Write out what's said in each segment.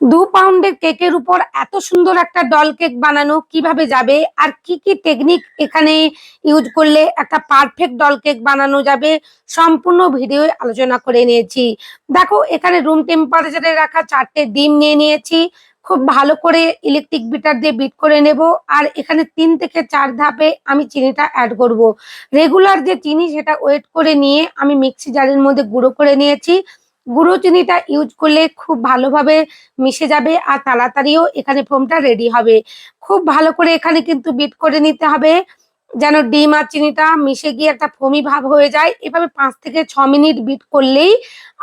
দু পাউন্ডের কেকের উপর এত সুন্দর একটা ডল কেক বানানো কীভাবে যাবে? আর কি কি টেকনিক এখানে ইউজ করলে একটা পারফেক্ট ডল কেক বানানো যাবে? সম্পূর্ণ ভিডিও আলোচনা করে নিয়েছি। দেখো, এখানে রুম টেম্পারেচারে রাখা চারটে ডিম নিয়ে নিয়েছি। খুব ভালো করে ইলেকট্রিক বিটার দিয়ে বিট করে নেব। আর এখানে তিন থেকে চার ধাপে আমি চিনিটা অ্যাড করব। রেগুলার যে চিনি সেটা ওয়েট করে নিয়ে আমি মিক্সি জারের মধ্যে গুঁড়ো করে নিয়েছি। গুঁড়ো চিনিটা ইউজ করলে খুব ভালোভাবে মিশে যাবে আর তাড়াতাড়িও এখানে ফোমটা রেডি হবে। খুব ভালো করে এখানে কিন্তু বিট করে নিতে হবে, যেন ডিম আর চিনিটা মিশে গিয়ে একটা ফোমি ভাব হয়ে যায়। এভাবে পাঁচ থেকে ছ মিনিট বিট করলেই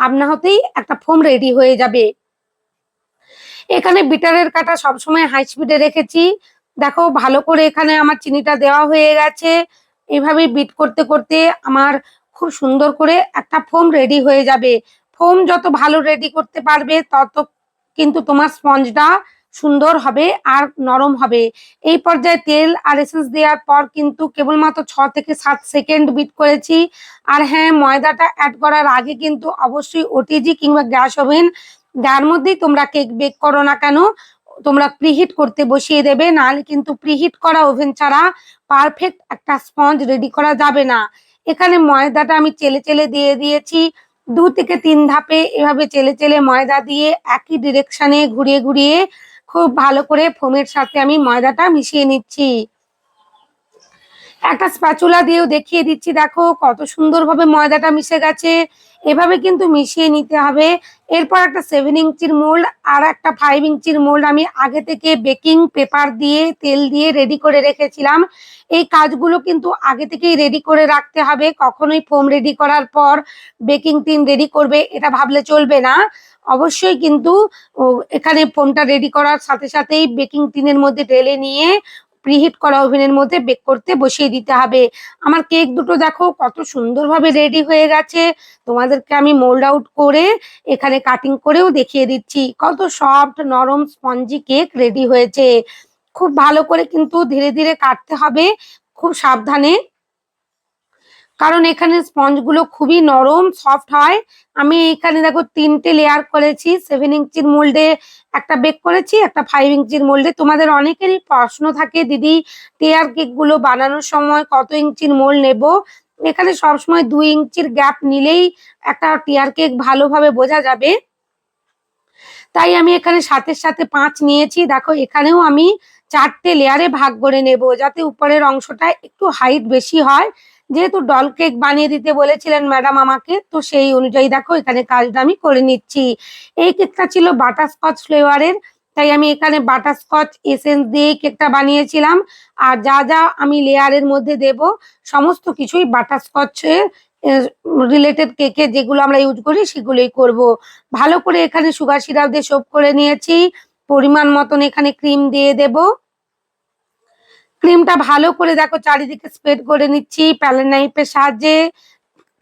আপনা হতেই একটা ফোম রেডি হয়ে যাবে। এখানে বিটারের কাটা সবসময় হাই স্পিডে রেখেছি। দেখো ভালো করে এখানে আমার চিনিটা দেওয়া হয়ে গেছে। এভাবে বিট করতে করতে আমার খুব সুন্দর করে একটা ফোম রেডি হয়ে যাবে। ফোম যত ভালো রেডি করতে পারবে, তত কিন্তু তোমার স্পঞ্জটা সুন্দর হবে আর নরম হবে। এই পর্যায়ে তেল আর এসেন্স দেওয়ার পর কিন্তু কেবলমাত্র ছ থেকে সাত সেকেন্ড বিট করেছি। আর হ্যাঁ ময়দাটা অ্যাড করার আগে কিন্তু অবশ্যই ওটিজি কিংবা গ্যাস ওভেন, যার মধ্যেই তোমরা কেক বেক করো না কেন, তোমরা প্রিহিট করতে বসিয়ে দেবে, নাহলে কিন্তু প্রিহিট করা ওভেন ছাড়া পারফেক্ট একটা স্পঞ্জ রেডি করা যাবে না। এখানে ময়দাটা আমি চেলে চেলে দিয়ে দিয়েছি। দু থেকে তিন ধাপে এভাবে চেলে চেলে ময়দা দিয়ে একই ডিরেকশনে ঘুরিয়ে ঘুরিয়ে খুব ভালো করে ফোমের সাথে আমি ময়দাটা মিশিয়ে নিচ্ছি। একটা স্প্যাচুলা দিয়েও দেখিয়ে দিচ্ছি, দেখো কত সুন্দরভাবে ময়দাটা মিশে গেছে। এভাবে কিন্তু মিশিয়ে নিতে হবে। এরপর একটা সেভেন ইঞ্চির মোল্ড আর একটা ফাইভ ইঞ্চির মোল্ড আমি আগে থেকে বেকিং পেপার দিয়ে, তেল দিয়ে রেডি করে রেখেছিলাম। এই কাজগুলো কিন্তু আগে থেকেই রেডি করে রাখতে হবে। কখনোই ফোম রেডি করার পর বেকিং টিন রেডি করবে, এটা ভাবলে চলবে না। অবশ্যই কিন্তু এখানে ফোনটা রেডি করার সাথে সাথেই বেকিং টিনের মধ্যে ঢেলে নিয়ে প্রিহিট করা ওভেনের মধ্যে বেক করতে বসিয়ে দিতে হবে। আমার কেক দুটো দেখো, কত সুন্দরভাবে রেডি হয়ে গেছে। তোমাদেরকে আমি মোল্ড আউট করে এখানে কাটিং করেও দেখিয়ে দিচ্ছি। কত সফট নরম স্পঞ্জি কেক রেডি হয়েছে। খুব ভালো করে কিন্তু ধীরে ধীরে কাটতে হবে। খুব সাবধানে কারণ এখানে স্পঞ্জগুলো খুবই নরম সফট হয়। আমি এখানে দেখো তিনটে লেয়ার করেছি সেভেন ইঞ্চির মোল্ডে একটা বেক করেছি, একটা ফাইভ ইঞ্চির মোল্ডে তোমাদের অনেকেরই প্রশ্ন থাকে, দিদি টেয়ার কেকগুলো বানানোর সময় কত ইঞ্চির মোল্ড নেব? এখানে সবসময় দুই ইঞ্চির গ্যাপ নিলেই একটা টিয়ার কেক ভালোভাবে বোঝা যাবে। তাই আমি এখানে সাতের সাথে পাঁচ নিয়েছি। দেখো, এখানেও আমি চারটে লেয়ারে ভাগ করে নেব, যাতে উপরের অংশটা একটু হাইট বেশি হয়। যেহেতু ডল কেক বানিয়ে দিতে বলেছিলেন ম্যাডাম আমাকে, তো সেই অনুযায়ী দেখো এখানে কাজটা আমি করে নিচ্ছি। এই কেকটা ছিল বাটার বাটারস্কচ ফ্লেভারের তাই আমি এখানে বাটারস্কচ এসেন্স দিয়ে কেকটা বানিয়েছিলাম। আর যা যা আমি লেয়ারের মধ্যে দেব, সমস্ত কিছুই বাটারস্কচের রিলেটেড কেকে যেগুলো আমরা ইউজ করি সেগুলোই করব। ভালো করে এখানে সুগার সিরাপ দিয়ে সোপ করে নিয়েছি। পরিমাণ মতন এখানে ক্রিম দিয়ে দেবো। ক্রিমটা ভালো করে দেখো, চারিদিকে স্প্রেড করে নিচ্ছি প্যালেন নাইফের সাহায্যে।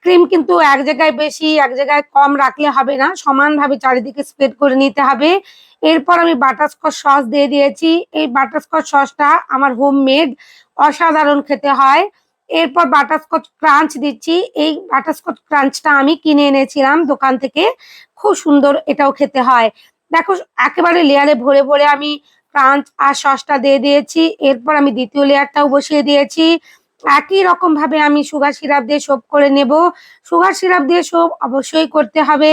ক্রিম কিন্তু এক জায়গায় বেশি, এক জায়গায় কম রাখলে হবে না, সমানভাবে চারিদিকে স্প্রেড করে নিতে হবে। এরপর আমি বাটারস্কচ সস দিয়ে দিয়েছি। এই বাটারস্কচ সসটা আমার হোম মেড অসাধারণ খেতে হয়। এরপর বাটারস্কচ ক্রাঞ্চ দিচ্ছি। এই বাটারস্কচ ক্রাঞ্চটা আমি কিনে এনেছিলাম দোকান থেকে। খুব সুন্দর এটাও খেতে হয়। দেখো, একেবারে লেয়ারে ভরে ভরে আমি ক্রাঞ্চ আর সসটা দিয়ে দিয়েছি। এরপর আমি দ্বিতীয় লেয়ারটাও বসিয়ে দিয়েছি। একই রকম ভাবে আমি সুগার সিরাপ দিয়ে সোপ করে নেব। সুগার সিরাপ দিয়ে সোপ অবশ্যই করতে হবে।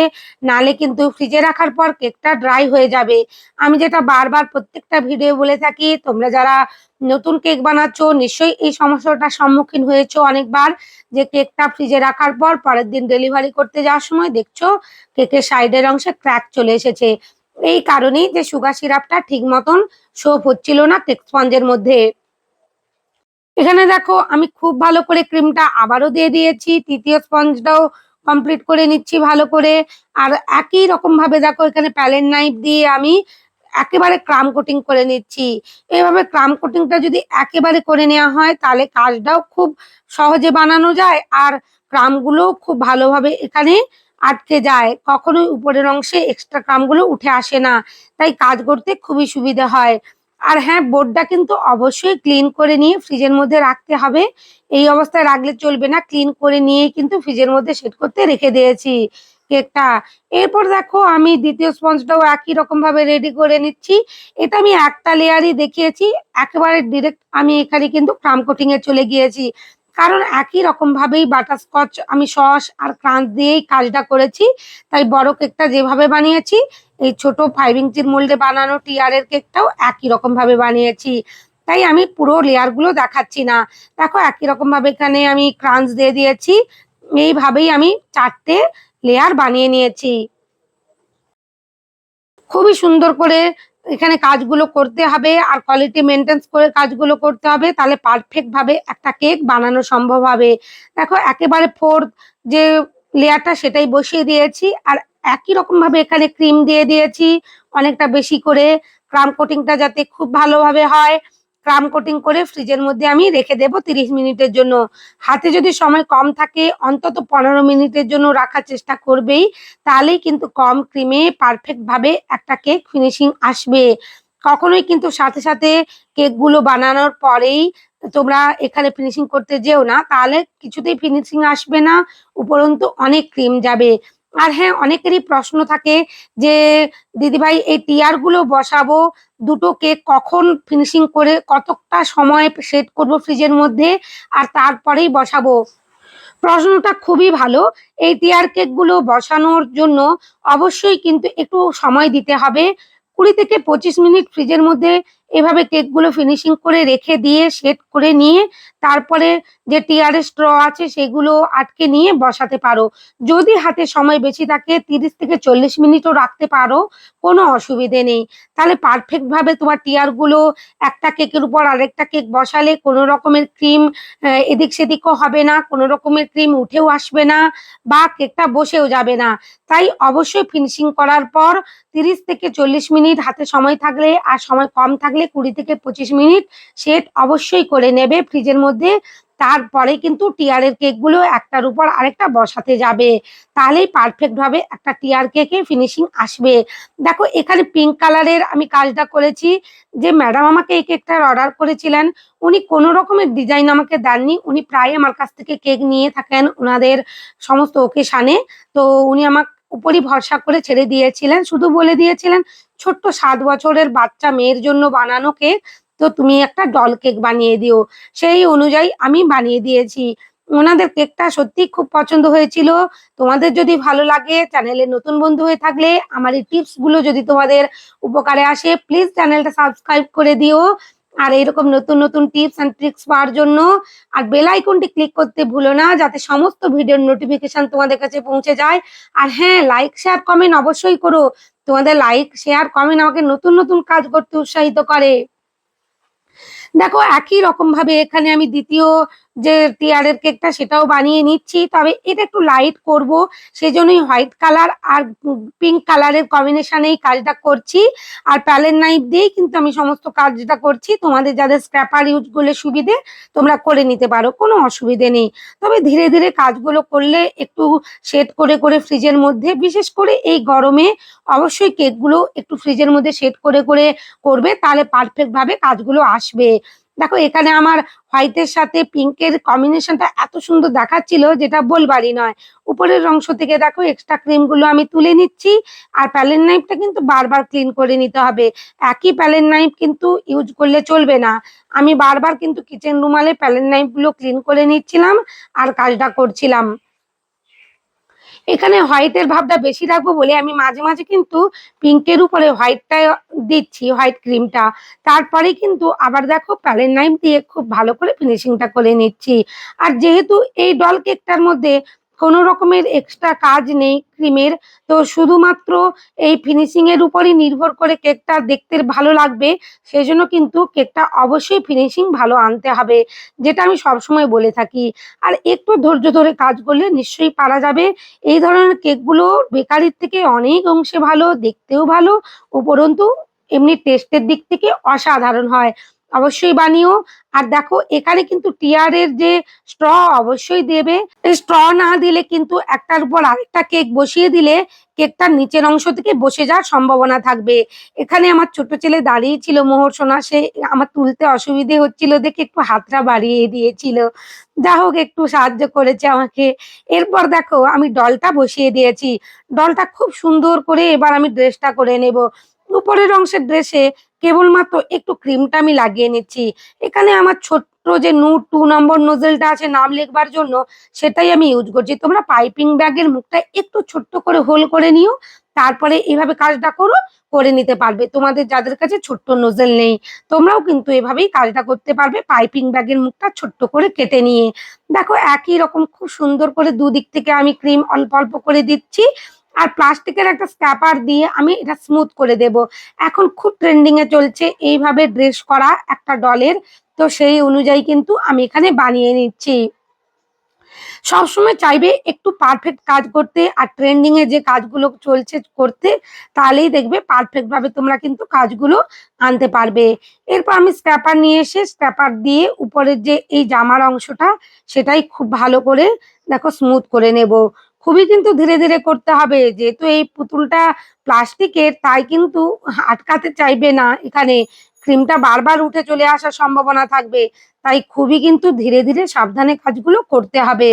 নালে কিন্তু ফ্রিজে রাখার পর কেকটা ড্রাই হয়ে যাবে। আমি যেটা বারবার প্রত্যেকটা ভিডিও বলে থাকি, তোমরা যারা নতুন কেক বানাচ্ছ, নিশ্চয়ই এই সমস্যাটার সম্মুখীন হয়েছো অনেকবার, যে কেকটা ফ্রিজে রাখার পর পরের দিন ডেলিভারি করতে যাওয়ার সময় দেখছ, কেকের সাইডের অংশে ক্র্যাক চলে এসেছে। এই কারণেই যে সুগার সিরাপটা ঠিক মতন সোপ হচ্ছিল না স্পঞ্জের মধ্যে। এখানে দেখো, আমি খুব ভালো করে ক্রিমটা আবারও দিয়ে দিয়েছি, তৃতীয় স্পঞ্জটাও কমপ্লিট করে নিচ্ছি ভালো করে। আর একই রকম ভাবে দেখো, এখানে প্যালেন নাইফ দিয়ে আমি একেবারে ক্রাম কোটিং করে নিচ্ছি। এইভাবে ক্রাম কোটিংটা যদি একেবারে করে নেওয়া হয়, তাহলে কাজটাও খুব সহজে বানানো যায় আর ক্রামগুলোও খুব ভালোভাবে এখানে আটকে যায়। কখনোই উপরের অংশে এক্সট্রা ক্রামগুলো উঠে আসে না। তাই কাজ করতে খুবই সুবিধা হয়। আর হ্যাঁ বোর্ডটা কিন্তু অবশ্যই ক্লিন করে নিয়ে ফ্রিজের মধ্যে রাখতে হবে। এই অবস্থায় রাখলে চলবে না। ক্লিন করে নিয়ে কিন্তু ফ্রিজের মধ্যে সেট করতে রেখে দিয়েছি কেকটা। এরপর দেখো, আমি দ্বিতীয় স্পঞ্জটাও একই রকম ভাবে রেডি করে নিচ্ছি। এটা আমি একটা লেয়ারই দেখিয়েছি। একেবারে ডিরেক্ট আমি এখানে কিন্তু ক্রাম কোটিংয়ে চলে গিয়েছি। কারণ একই রকম ভাবেই বাটারস্কচ, আমি সস আর ক্রাঞ্চ দিয়েই কাজটা করেছি। তাই বড় কেকটা যেভাবে বানিয়েছি, এই ছোট ফাইভ ইঞ্চির মোল্ডে বানানো টিয়ারের কেকটাও একই রকম ভাবে বানিয়েছি। তাই আমি পুরো লেয়ারগুলো দেখাচ্ছি না। দেখো, একই রকম ভাবে এখানে আমি ক্রাঞ্চ দিয়ে দিয়েছি। এইভাবেই আমি চারটে লেয়ার বানিয়ে নিয়েছি। খুবই সুন্দর করে এখানে কাজগুলো করতে হবে আর কোয়ালিটি মেনটেন্স করে কাজগুলো করতে হবে, তাহলে পারফেক্ট ভাবে একটা কেক বানানো সম্ভব হবে। দেখো, একেবারে ফোর্থ যে লেয়ারটা সেটাই বসিয়ে দিয়েছি, আর একই রকম ভাবে এখানে ক্রিম দিয়ে দিয়েছি, অনেকটা বেশি করে। ক্রাম কোটিংটা যাতে খুব ভালোভাবে হয়। ক্রাম কোটিং করে ফ্রিজের মধ্যে আমি রেখে দেবো তিরিশ মিনিটের জন্য। হাতে যদি সময় কম থাকে, অন্তত পনেরো মিনিটের জন্য রাখার চেষ্টা করবেই। তাহলেই কিন্তু কম ক্রিমে পারফেক্ট ভাবে একটা কেক ফিনিশিং আসবে। কখনোই কিন্তু সাথে সাথে কেকগুলো বানানোর পরেই তোমরা এখানে ফিনিশিং করতে যেও না। তাহলে কিছুতেই ফিনিশিং আসবে না, উপরন্তু অনেক ক্রিম যাবে। আর হ্যাঁ অনেকেরই প্রশ্ন থাকে যে, দিদিভাই, এই টিয়ারগুলো বসাবো দুটো কেক কখন ফিনিশিং করে কতটা সময় সেট করব ফ্রিজের মধ্যে আর তারপরেই বসাবো? প্রশ্নটা খুবই ভালো। এই টিয়ার কেকগুলো বসানোর জন্য অবশ্যই কিন্তু একটু সময় দিতে হবে। কুড়ি থেকে পঁচিশ মিনিট ফ্রিজের মধ্যে এভাবে কেকগুলো ফিনিশিং করে রেখে দিয়ে সেট করে নিয়ে তারপরে যে টিয়ারের স্ট্র আছে সেগুলো আটকে নিয়ে বসাতে পারো। যদি হাতে সময় বেশি থাকে তিরিশ থেকে চল্লিশ মিনিটও রাখতে পারো, কোনো অসুবিধে নেই। তাহলে পারফেক্টভাবে তোমার টিয়ারগুলো একটা কেকের উপর আরেকটা কেক বসালে কোনো রকমের ক্রিম এদিক সেদিকও হবে না, কোনো রকমের ক্রিম উঠেও আসবে না বা কেকটা বসেও যাবে না। তাই অবশ্যই ফিনিশিং করার পর তিরিশ থেকে চল্লিশ মিনিট হাতে সময় থাকলে আর সময় কম থাকলে কুড়ি থেকে পঁচিশ মিনিট সেট অবশ্যই করে নেবে ফ্রিজের মধ্যে। তারপরে কিন্তু টিয়ারের কেকগুলো একটার উপর আরেকটা বসাতে যাবে। তাহলেই পারফেক্ট ভাবে একটা টিয়ার কেকে ফিনিশিং আসবে। দেখো, এখানে পিঙ্ক কালারের আমি কাজটা করেছি যে ম্যাডাম আমাকে এই কেকটার অর্ডার করেছিলেন। উনি কোনো রকমের ডিজাইন আমাকে দেননি। উনি প্রায় আমার কাছ থেকে কেক নিয়ে থাকেন ওনাদের সমস্ত ওকেশানে তো উনি আমার উপরই ভরসা করে ছেড়ে দিয়েছিলেন। শুধু বলে দিয়েছিলেন ছোট্ট সাত বছরের বাচ্চা মেয়ের জন্য বানানো কেক, তো তুমি একটা ডল কেক বানিয়ে দিও। সেই অনুযায়ী আমি বানিয়ে দিয়েছি। ওনাদের কেকটা সত্যি খুব পছন্দ হয়েছিল। তোমাদের যদি ভালো লাগে চ্যানেলে নতুন বন্ধু হয়ে থাকলে আমার এই টিপসগুলো যদি তোমাদের উপকারে আসে প্লিজ চ্যানেলটা সাবস্ক্রাইব করে দিও। আর এরকম নতুন নতুন টিপস অ্যান্ড ট্রিক্স পাওয়ার জন্য আর বেল আইকনটি ক্লিক করতে ভুলো না, যাতে সমস্ত ভিডিওর নোটিফিকেশন তোমাদের কাছে পৌঁছে যায়। আর হ্যাঁ লাইক শেয়ার কমেন্ট অবশ্যই করো। তোমাদের লাইক শেয়ার কমেন্ট আমাকে নতুন নতুন কাজ করতে উৎসাহিত করে। দেখো, একই রকম ভাবে এখানে আমি দ্বিতীয় যে টিয়ারের কেকটা সেটাও বানিয়ে নিচ্ছি। তবে এটা একটু লাইট করব, সেজন্যই হোয়াইট কালার আর পিঙ্ক কালারের কম্বিনেশানে কম্বিনেশনেই কাজটা করছি। আর প্যালেন নাইফ দিয়েই কিন্তু আমি সমস্ত কাজটা করছি। তোমাদের যাদের স্ক্র্যাপার ইউজ করলে সুবিধে, তোমরা করে নিতে পারো, কোনো অসুবিধে নেই। তবে ধীরে ধীরে কাজগুলো করলে একটু সেট করে করে ফ্রিজের মধ্যে, বিশেষ করে এই গরমে অবশ্যই কেকগুলো একটু ফ্রিজের মধ্যে সেট করে করে করবে, তাহলে পারফেক্টভাবে কাজগুলো আসবে। দেখো, এখানে আমার হোয়াইটের সাথে পিঙ্কের কম্বিনেশনটা এত সুন্দর দেখাচ্ছিল যেটা বলবারই নয়। উপরের অংশ থেকে দেখো এক্সট্রা ক্রিমগুলো আমি তুলে নিচ্ছি আর প্যালেন নাইফটা কিন্তু বারবার ক্লিন করে নিতে হবে। একই প্যালেন নাইফ কিন্তু ইউজ করলে চলবে না। আমি বারবার কিন্তু কিচেন রুমালে প্যালেন নাইফগুলো ক্লিন করে নিচ্ছিলাম আর কাজটা করছিলাম। এখানে হোয়াইটের ভাবটা বেশি রাখব বলে আমি মাঝে মাঝে কিন্তু পিঙ্কের উপরে হোয়াইটটা দিচ্ছি হোয়াইট ক্রিমটা তারপরে কিন্তু আবার দেখো প্যালেন নাইম দিয়ে খুব ভালো করে ফিনিশিংটা করে নিচ্ছি। আর যেহেতু এই ডল কেকটার মধ্যে কোনো রকমের এক্সট্রা কাজ নেই ক্রিমের তো শুধুমাত্র এই ফিনিশিং এর উপরই নির্ভর করে কেকটা দেখতে ভালো লাগবে সেই জন্য কিন্তু কেকটা অবশ্যই ফিনিশিং ভালো আনতে হবে, যেটা আমি সবসময় বলে থাকি। আর একটু ধৈর্য ধরে কাজ করলে নিশ্চয়ই পারা যাবে। এই ধরনের কেকগুলো বেকারির থেকে অনেক অংশে ভালো, দেখতেও ভালো, উপরন্তু এমনি টেস্টের দিক থেকে অসাধারণ হয়। অবশ্যই বানিও। আর দেখো, এখানে কিন্তু টিয়ারের যে স্ট্র অবশ্যই দেবে। স্ট্র না দিলে কিন্তু একটার উপর আরেকটা কেক বসিয়ে দিলে কেকটার নিচের অংশ থেকে বসে যাওয়ার সম্ভাবনা থাকবে। এখানে আমার ছোট ছেলে দাঁড়িয়ে ছিল মোহর সোনা, সে আমার তুলতে অসুবিধে হচ্ছিল দেখে একটু হাতটা বাড়িয়ে দিয়েছিল। যা হোক, একটু সাহায্য করেছে আমাকে। এরপর দেখো, আমি ডলটা বসিয়ে দিয়েছি। ডলটা খুব সুন্দর করে এবার আমি ড্রেসটা করে নেব। উপরের অংশের ড্রেসে কেবলমাত্র একটু ক্রিমটা আমি লাগিয়ে নিচ্ছি। এখানে আমার ছোট্ট যে নু টু নম্বর নোজেলটা আছে, নাম লেখবার জন্য, সেটাই আমি ইউজ করছি। তোমরা পাইপিং ব্যাগের মুখটা একটু ছোট্ট করে হোল করে নিও, তারপরে এইভাবে কাজটা করো, করে নিতে পারবে। তোমাদের যাদের কাছে ছোট্ট নোজেল নেই, তোমরাও কিন্তু এভাবেই কাজটা করতে পারবে পাইপিং ব্যাগের মুখটা ছোট্ট করে কেটে নিয়ে। দেখো, একই রকম খুব সুন্দর করে দুদিক থেকে আমি ক্রিম অল্প অল্প করে দিচ্ছি। আর প্লাস্টিকের একটা স্ক্যাপার দিয়ে আমি এটা স্মুথ করে দেব। এখন খুব ট্রেন্ডিং এ চলছে এইভাবে ড্রেস করা একটা ডলের তো সেই অনুযায়ী কিন্তু আমি এখানে বানিয়ে নিচ্ছি। সবসময় চাইবে একটু পারফেক্ট কাজ করতে আর ট্রেন্ডিং এ যে কাজগুলো চলছে করতে, তাহলেই দেখবে পারফেক্ট ভাবে তোমরা কিন্তু কাজগুলো আনতে পারবে। এরপর আমি স্ক্যাপার নিয়ে এসে স্ক্যাপার দিয়ে উপরের যে এই জামার অংশটা, সেটাই খুব ভালো করে দেখো স্মুথ করে নেব। খুবই কিন্তু ধীরে ধীরে করতে হবে। যেহেতু এই পুতুলটা প্লাস্টিকের, তাই কিন্তু আটকাতে চাইবে না। এখানে ক্রিমটা বারবার উঠে চলে আসার সম্ভাবনা থাকবে। তাই খুবই কিন্তু ধীরে ধীরে সাবধানে কাজগুলো করতে হবে।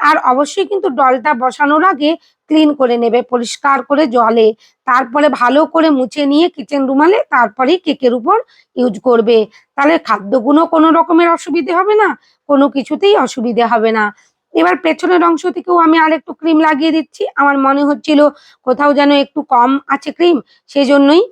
আর অবশ্যই কিন্তু ডলটা বসানোর আগে ক্লিন করে নেবে, পরিষ্কার করে জলে। তারপরে ভালো করে মুছে নিয়ে কিচেন রুমালে তারপরেই কেকের উপর ইউজ করবে। তাহলে খাদ্যগুলো কোনো রকমের অসুবিধে হবে না, কোনো কিছুতেই অসুবিধে হবে না। এবার পেছনের অংশ থেকেও আমি আর একটু ক্রিম লাগিয়ে দিচ্ছি। আমার মনে হচ্ছিল কোথাও যেন একটু কম আছে ক্রিম সেই জন্যই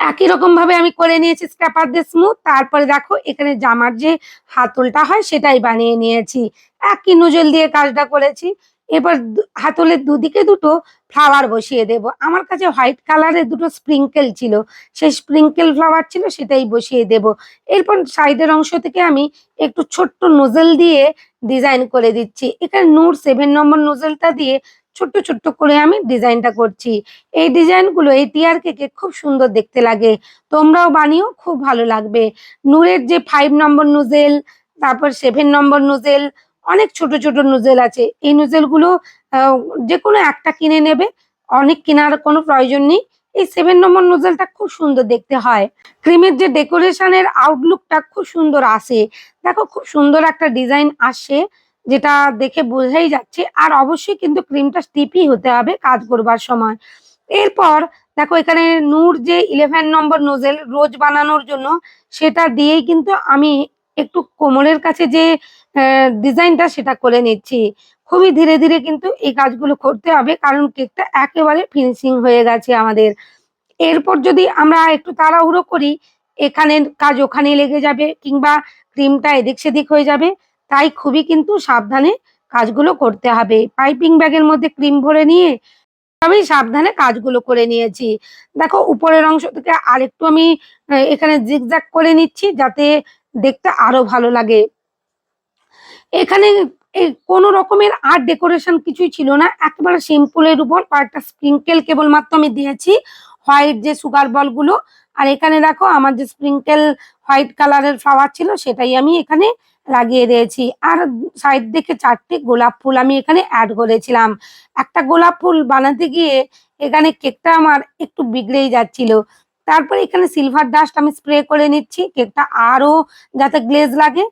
একই রকম ভাবে আমি করে নিয়েছি স্ক্র্যাপার দিয়ে স্মুথ তারপরে দেখো, এখানে জামার যে হাতলটা হয়, সেটাই বানিয়ে নিয়েছি। একই নজল দিয়ে কাজটা করেছি। এবার হাতলের দুদিকে দুটো ফ্লাওয়ার বসিয়ে দেব। আমার কাছে হোয়াইট কালারের দুটো স্প্রিঙ্কেল ছিল। সেই স্প্রিঙ্কেল ফ্লাওয়ার ছিল, সেটাই বসিয়ে দেব। এরপর সাইডের অংশ থেকে আমি একটু ছোট্ট নোজেল দিয়ে ডিজাইন করে দিচ্ছি। এখানে নূর সেভেন নম্বর নোজেলটা দিয়ে ছোট্ট ছোট্ট করে আমি ডিজাইনটা করছি। এই ডিজাইনগুলো এই টিয়ার কেকে খুব সুন্দর দেখতে লাগে। তোমরাও বানিয়েও খুব ভালো লাগবে। নূরের যে ফাইভ নম্বর নোজেল তারপর সেভেন নম্বর নোজেল অনেক ছোট ছোট নোজেল আছে। এই নোজেলগুলো যে কোনো একটা কিনে নেবে। অনেক কেনার কোনো প্রয়োজন নেই। এই সেভেন নম্বর নোজেলটা খুব সুন্দর দেখতে হয়। ক্রিমের যে ডেকোরেশনের আউটলুকটা খুব সুন্দর আসে। দেখো খুব সুন্দর একটা ডিজাইন আসে, যেটা দেখে বোঝাই যাচ্ছে। আর অবশ্যই কিন্তু ক্রিমটা স্টিপই হতে হবে কাজ করবার সময়। এরপর দেখো এখানে নূর যে ইলেভেন নম্বর নোজেল রোজ বানানোর জন্য, সেটা দিয়েই কিন্তু আমি একটু কোমরের কাছে যে ডিজাইনটা সেটা করে নিচ্ছি। খুবই ধীরে ধীরে কিন্তু এই কাজগুলো করতে হবে, কারণ কেকটা একেবারে ফিনিশিং হয়ে গেছে আমাদের। এরপর যদি আমরা একটু তাড়াহুড়ো করি, এখানে কাজ ওখানে লেগে যাবে কিংবা ক্রিমটা এদিক সেদিক হয়ে যাবে, তাই খুবই কিন্তু সাবধানে কাজগুলো করতে হবে। পাইপিং ব্যাগের মধ্যে ক্রিম ভরে নিয়ে তবেই সাবধানে কাজগুলো করে নিয়েছি। দেখো, উপরের অংশ থেকে আরেকটু আমি এখানে জিগজ্যাগ করে নিচ্ছি যাতে দেখতে আরও ভালো লাগে। এখানে এই কোনো রকমের আর ডেকোরেশন কিছুই ছিল না। একেবারে সিম্পলের উপর কয়েকটা স্প্রিঙ্কেল কেবলমাত্র আমি দিয়েছি। হোয়াইট যে সুগার বলগুলো আর এখানে দেখো আমার যে স্প্রিঙ্কেল হোয়াইট কালারের ফ্লাওয়ার ছিল সেটাই আমি এখানে লাগিয়ে দিয়েছি। আর সাইড থেকে চারটে গোলাপ ফুল আমি এখানে অ্যাড করেছিলাম। একটা গোলাপ ফুল বানাতে গিয়ে এখানে কেকটা আমার একটু বিগড়েই যাচ্ছিল। তারপরে এখানে সিলভার ডাস্ট আমি স্প্রে করে নিচ্ছি। কেকটা আরও যাতে গ্লেজ লাগে।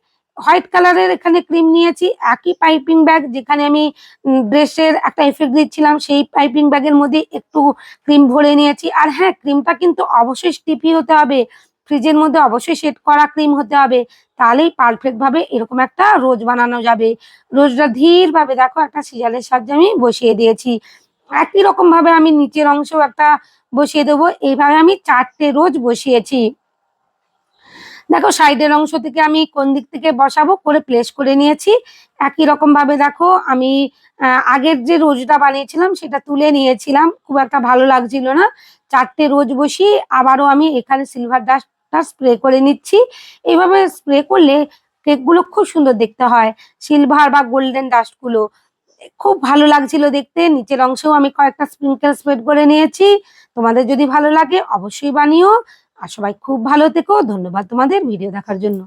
হোয়াইট কালারের এখানে ক্রিম নিয়েছি, একই পাইপিং ব্যাগ যেখানে আমি ড্রেসের একটা এফেক্ট দিচ্ছিলাম, সেই পাইপিং ব্যাগের মধ্যে একটু ক্রিম ভরে নিয়েছি। আর হ্যাঁ ক্রিমটা কিন্তু অবশ্যই স্টিপি হতে হবে, ফ্রিজের মধ্যে অবশ্যই সেট করা ক্রিম হতে হবে, তাহলেই পারফেক্ট ভাবে এরকম একটা রোজ বানানো যাবে। রোজটা ধীর ভাবে দেখো, একটা সিজালের সাহায্যে আমি বসিয়ে দিয়েছি। একই রকম ভাবে আমি নিচের অংশেও একটা বসিয়ে দেবো, এইভাবে আমি চারটে রোজ বসিয়েছি। দেখো সাইডের অংশ থেকে আমি কোন দিক থেকে বসাবো? করে প্লেস করে নিয়েছি। একই রকম ভাবে দেখো, আমি আগের যে রোজটা বানিয়েছিলাম, সেটা তুলে নিয়েছিলাম। খুব একটা ভালো লাগছিল না। চারটে রোজ বসি, আবারও আমি এখানে সিলভার ডাস্টটা স্প্রে করে নিচ্ছি। এইভাবে স্প্রে করলে কেকগুলো খুব সুন্দর দেখতে হয়। সিলভার বা গোল্ডেন ডাস্টগুলো খুব ভালো লাগছিল দেখতে। নিচের অংশেও আমি কয়েকটা স্প্রিঙ্কেল স্প্রেড করে নিয়েছি। তোমাদের যদি ভালো লাগে, অবশ্যই বানিও। আর সবাই খুব ভালো থেকো। ধন্যবাদ তোমাদের ভিডিও দেখার জন্য।